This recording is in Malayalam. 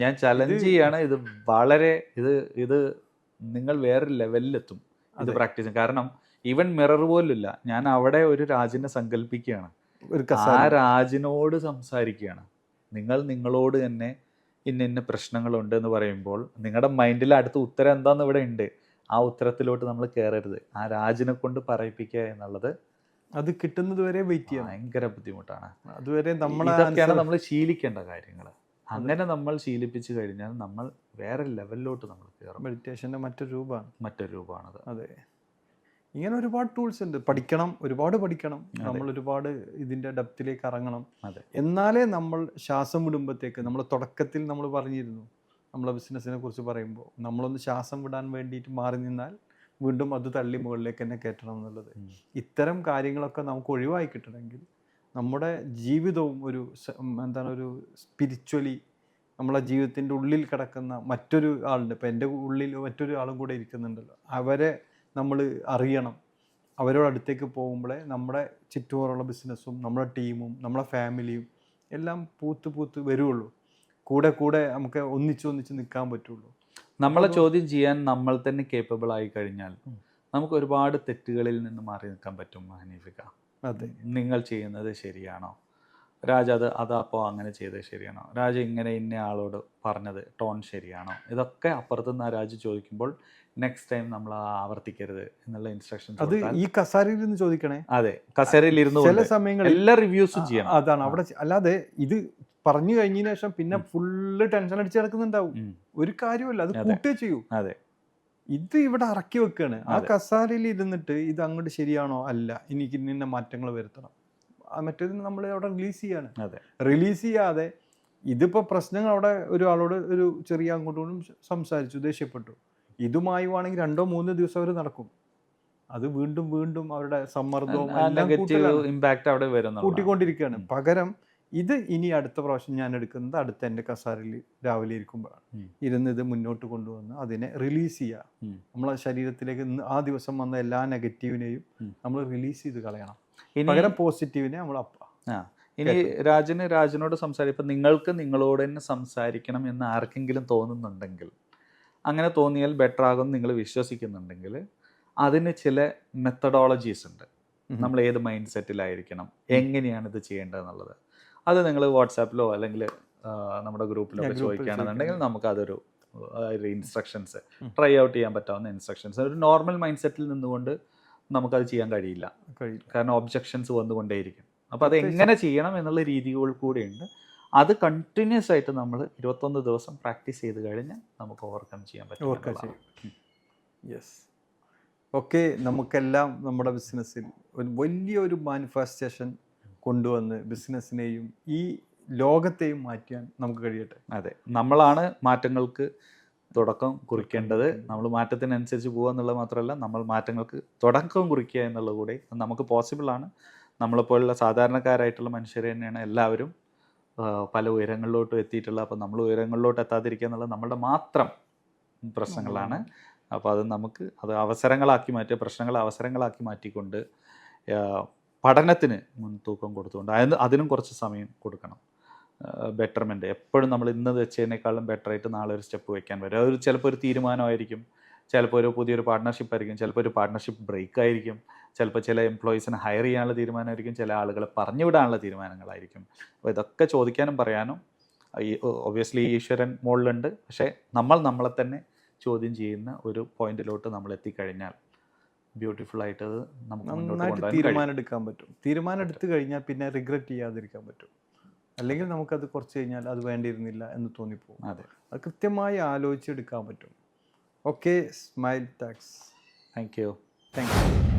ഞാൻ ചലഞ്ച് ചെയ്യാണ്. ഇത് വളരെ ഇത് ഇത് നിങ്ങൾ വേറെ ലെവലിലെത്തും ഇത് പ്രാക്ടീസ് ചെയ്യും കാരണം ഈവൻ മിറർ പോലുമില്ല. ഞാൻ അവിടെ ഒരു രാജിനെ സങ്കല്പിക്കുകയാണ് ഒരു ആ രാജിനോട് സംസാരിക്കുകയാണ്. നിങ്ങൾ നിങ്ങളോട് തന്നെ ഇന്ന ഇന്ന പ്രശ്നങ്ങളുണ്ട് എന്ന് പറയുമ്പോൾ നിങ്ങളുടെ മൈൻഡിൽ അടുത്ത ഉത്തരം എന്താന്ന് ഇവിടെ ഉണ്ട്. ആ ഉത്തരത്തിലോട്ട് നമ്മൾ കയറരുത് ആ രാജിനെ കൊണ്ട് പറയിപ്പിക്കുക എന്നുള്ളത് അത് കിട്ടുന്നത് വരെ വെയിറ്റ് ചെയ്യണം. ഭയങ്കര ബുദ്ധിമുട്ടാണ്. അതുവരെ നമ്മൾ നമ്മൾ ശീലിക്കേണ്ട കാര്യങ്ങൾ അങ്ങനെ നമ്മൾ ശീലിപ്പിച്ചു കഴിഞ്ഞാൽ നമ്മൾ വേറെ ലെവലിലോട്ട് നമ്മൾ കയറും. മെഡിറ്റേഷന്റെ മറ്റൊരു രൂപമാണ്. മറ്റൊരു രൂപമാണത്. അതെ. ഇങ്ങനെ ഒരുപാട് ടൂൾസ് ഉണ്ട്. പഠിക്കണം ഒരുപാട് പഠിക്കണം. നമ്മൾ ഒരുപാട് ഇതിന്റെ ഡെപ്തിലേക്ക് ഇറങ്ങണം. അതെ. എന്നാലേ നമ്മൾ ശ്വാസം വിടുമ്പോഴത്തേക്ക് നമ്മൾ തുടക്കത്തിൽ നമ്മൾ പറഞ്ഞിരുന്നു. നമ്മളെ ബിസിനസ്സിനെ കുറിച്ച് പറയുമ്പോൾ നമ്മളൊന്ന് ശ്വാസം വിടാൻ വേണ്ടിയിട്ട് മാറി നിന്നാൽ വീണ്ടും അത് തള്ളി മുകളിലേക്ക് തന്നെ കയറ്റണം എന്നുള്ളത്. ഇത്തരം കാര്യങ്ങളൊക്കെ നമുക്ക് ഒഴിവായി കിട്ടണമെങ്കിൽ നമ്മുടെ ജീവിതവും ഒരു എന്താണ് ഒരു സ്പിരിച്വലി നമ്മളെ ജീവിതത്തിന്റെ ഉള്ളിൽ കിടക്കുന്ന മറ്റൊരു ആളുണ്ട്. ഇപ്പം എന്റെ ഉള്ളിൽ മറ്റൊരു ആളും കൂടെ ഇരിക്കുന്നുണ്ടല്ലോ. അവരെ നമ്മൾ അറിയണം. അവരോട് അടുത്തേക്ക് പോകുമ്പോഴേ നമ്മുടെ ചുറ്റുപാടുള്ള ബിസിനസ്സും നമ്മുടെ ടീമും നമ്മുടെ ഫാമിലിയും എല്ലാം പൂത്ത് പൂത്ത് വരുള്ളൂ കൂടെ കൂടെ നമുക്ക് ഒന്നിച്ച് ഒന്നിച്ച് നിൽക്കാൻ പറ്റുള്ളൂ. നമ്മളെ ചോദ്യം ചെയ്യാൻ നമ്മൾ തന്നെ കേപ്പബിൾ ആയി കഴിഞ്ഞാൽ നമുക്ക് ഒരുപാട് തെറ്റുകളിൽ നിന്ന് മാറി നിൽക്കാൻ പറ്റും ഹനീഫിക അതെ. നിങ്ങൾ ചെയ്യുന്നത് ശരിയാണോ? രാജ അത് അതപ്പോൾ അങ്ങനെ ചെയ്തത് ശരിയാണോ? രാജ ഇങ്ങനെ ഇന്ന ആളോട് പറഞ്ഞത് ടോൺ ശരിയാണോ? ഇതൊക്കെ അപ്പുറത്തുനിന്ന് ആ രാജ ചോദിക്കുമ്പോൾ നെക്സ്റ്റ് ടൈം നമ്മൾ ആവർത്തിക്കരുത് എന്നുള്ള ഇൻസ്ട്രക്ഷൻ അത് ഈ കസാരയിൽ നിന്ന് ചോദിക്കണേ. അതെ കസേരയിൽ ഇരുന്ന് ചില സമയങ്ങളിൽ എല്ലാ റിവ്യൂസും ചെയ്യണം. അതാണ്. അവിടെ അല്ലാതെ ഇത് പറഞ്ഞു കഴിഞ്ഞതിന് ശേഷം പിന്നെ. ഫുള്ള് ടെൻഷൻ അടിച്ച് കിടക്കുന്നുണ്ടാവും ഒരു കാര്യമല്ല അതെ. കൂട്ടേ ചെയ്യൂ. അതെ. ഇത് ഇവിടെ ഇറക്കി വെക്കുകയാണ് ആ. കസാരയിൽ ഇരുന്നിട്ട് ഇത് അങ്ങോട്ട് ശരിയാണോ? അല്ല. എനിക്ക് ഇന്ന മാറ്റങ്ങൾ വരുത്തണം. മറ്റേത് നമ്മൾ അവിടെ റിലീസ് ചെയ്യാണ്. റിലീസ് ചെയ്യാതെ ഇതിപ്പോൾ പ്രശ്നങ്ങൾ അവിടെ ഒരാളോട് ഒരു ചെറിയ അങ്ങോട്ടും സംസാരിച്ചു ദേഷ്യപ്പെട്ടു. ഇതുമായി വേണമെങ്കിൽ രണ്ടോ മൂന്നോ ദിവസം അവർ നടക്കും. അത് വീണ്ടും വീണ്ടും അവരുടെ സമ്മർദ്ദവും. അവിടെ വരുന്നു കൂട്ടിക്കൊണ്ടിരിക്കുകയാണ്. പകരം ഇത് ഇനി അടുത്ത പ്രാവശ്യം ഞാൻ എടുക്കുന്നത് അടുത്ത എന്റെ കസാരയിൽ രാവിലെ ഇരിക്കുമ്പോഴാണ്. ഇരുന്ന് ഇത് മുന്നോട്ട് കൊണ്ടുവന്ന് അതിനെ റിലീസ് ചെയ്യുക. നമ്മളെ ശരീരത്തിലേക്ക് ആ ദിവസം വന്ന എല്ലാ നെഗറ്റീവിനെയും നമ്മൾ റിലീസ് ചെയ്ത് കളയണം. ഇനി പകരം പോസിറ്റീവിനെ നമ്മൾ അപ്പ ഇനി രാജന് രാജനോട് സംസാരിപ്പം നിങ്ങൾക്ക് നിങ്ങളോട് തന്നെ സംസാരിക്കണം എന്ന് ആർക്കെങ്കിലും തോന്നുന്നുണ്ടെങ്കിൽ അങ്ങനെ തോന്നിയാൽ ബെറ്റർ ആകും നിങ്ങൾ വിശ്വസിക്കുന്നുണ്ടെങ്കിൽ അതിന് ചില മെത്തഡോളജീസ് ഉണ്ട്. നമ്മൾ ഏത് മൈൻഡ് സെറ്റിലായിരിക്കണം എങ്ങനെയാണ് ഇത് ചെയ്യേണ്ടതെന്നുള്ളത്? അത് നിങ്ങൾ വാട്സാപ്പിലോ അല്ലെങ്കിൽ നമ്മുടെ ഗ്രൂപ്പിലോ ഒക്കെ ചോദിക്കുകയാണെന്നുണ്ടെങ്കിൽ നമുക്ക് അതൊരു ഇൻസ്ട്രക്ഷൻസ് ട്രൈ ഔട്ട് ചെയ്യാൻ പറ്റാവുന്ന ഇൻസ്ട്രക്ഷൻസ് ഒരു നോർമൽ മൈൻഡ് സെറ്റിൽ നിന്നുകൊണ്ട് നമുക്കത് ചെയ്യാൻ കഴിയില്ല. കാരണം ഒബ്ജക്ഷൻസ് വന്നുകൊണ്ടേയിരിക്കും. അപ്പോൾ അത് എങ്ങനെ ചെയ്യണം എന്നുള്ള രീതികൾ കൂടെയുണ്ട്. അത് കണ്ടിന്യൂസ് ആയിട്ട് നമ്മൾ ഇരുപത്തൊന്ന് ദിവസം പ്രാക്ടീസ് ചെയ്ത് കഴിഞ്ഞാൽ നമുക്ക് ഓവർകം ചെയ്യാൻ പറ്റും ചെയ്യും. യെസ് ഓക്കെ നമുക്കെല്ലാം നമ്മുടെ ബിസിനസ്സിൽ ഒരു വലിയൊരു മാനിഫെസ്റ്റേഷൻ കൊണ്ടുവന്ന് ബിസിനസ്സിനെയും ഈ ലോകത്തെയും മാറ്റാൻ നമുക്ക് കഴിയട്ടെ. അതെ. നമ്മളാണ് മാറ്റങ്ങൾക്ക് തുടക്കം കുറിക്കേണ്ടത്. നമ്മൾ മാറ്റത്തിനനുസരിച്ച് പോകുക എന്നുള്ളത് മാത്രമല്ല നമ്മൾ മാറ്റങ്ങൾക്ക് തുടക്കം കുറിക്കുക എന്നുള്ളത് കൂടി നമുക്ക് പോസിബിളാണ് നമ്മളെപ്പോലുള്ള സാധാരണക്കാരായിട്ടുള്ള മനുഷ്യർ തന്നെയാണ് എല്ലാവരും പല ഉയരങ്ങളിലോട്ടും എത്തിയിട്ടുള്ളത്. അപ്പോൾ നമ്മൾ ഉയരങ്ങളിലോട്ട് എത്താതിരിക്കുക എന്നുള്ളത് നമ്മളുടെ മാത്രം പ്രശ്നങ്ങളാണ്. അപ്പോൾ അത് നമുക്ക് അത് അവസരങ്ങളാക്കി മാറ്റുക പ്രശ്നങ്ങളെ അവസരങ്ങളാക്കി മാറ്റിക്കൊണ്ട് പഠനത്തിന് മുൻതൂക്കം കൊടുത്തുകൊണ്ട് അതിന് അതിനും കുറച്ച് സമയം കൊടുക്കണം. ബെറ്റർമെന്റ് എപ്പോഴും നമ്മൾ ഇന്ന് വെച്ചതിനേക്കാളും ബെറ്റർ ആയിട്ട് നാളെ ഒരു സ്റ്റെപ്പ് വയ്ക്കാൻ വരും. അതൊരു ചിലപ്പോൾ ഒരു തീരുമാനമായിരിക്കും ചിലപ്പോൾ ഒരു പുതിയൊരു പാർട്ട്ണർഷിപ്പ് ആയിരിക്കും ചിലപ്പോൾ ഒരു പാർട്ട്ണർഷിപ്പ് ബ്രേക്ക് ആയിരിക്കും ചിലപ്പോൾ ചില എംപ്ലോയീസിനെ ഹയർ ചെയ്യാനുള്ള തീരുമാനമായിരിക്കും ചില ആളുകളെ പറഞ്ഞു വിടാനുള്ള തീരുമാനങ്ങളായിരിക്കും. അപ്പോൾ ഇതൊക്കെ ചോദിക്കാനും പറയാനും ഈ ഒബ്വിയസ്ലി ഈശ്വരൻ മുകളിലുണ്ട് പക്ഷേ നമ്മൾ നമ്മളെ തന്നെ ചോദ്യം ചെയ്യുന്ന ഒരു പോയിന്റിലോട്ട് നമ്മൾ എത്തിക്കഴിഞ്ഞാൽ ബ്യൂട്ടിഫുൾ ആയിട്ട് അത് നമുക്ക് നന്നായിട്ട് തീരുമാനം എടുക്കാൻ പറ്റും. തീരുമാനം എടുത്തു കഴിഞ്ഞാൽ പിന്നെ റിഗ്രറ്റ് ചെയ്യാതിരിക്കാൻ പറ്റും. അല്ലെങ്കിൽ നമുക്കത് കുറച്ച് കഴിഞ്ഞാൽ അത് വേണ്ടിയിരുന്നില്ല എന്ന് തോന്നിപ്പോകും. അതെ. അത് കൃത്യമായി ആലോചിച്ചെടുക്കാൻ പറ്റും. Okay smile tax thank you thank U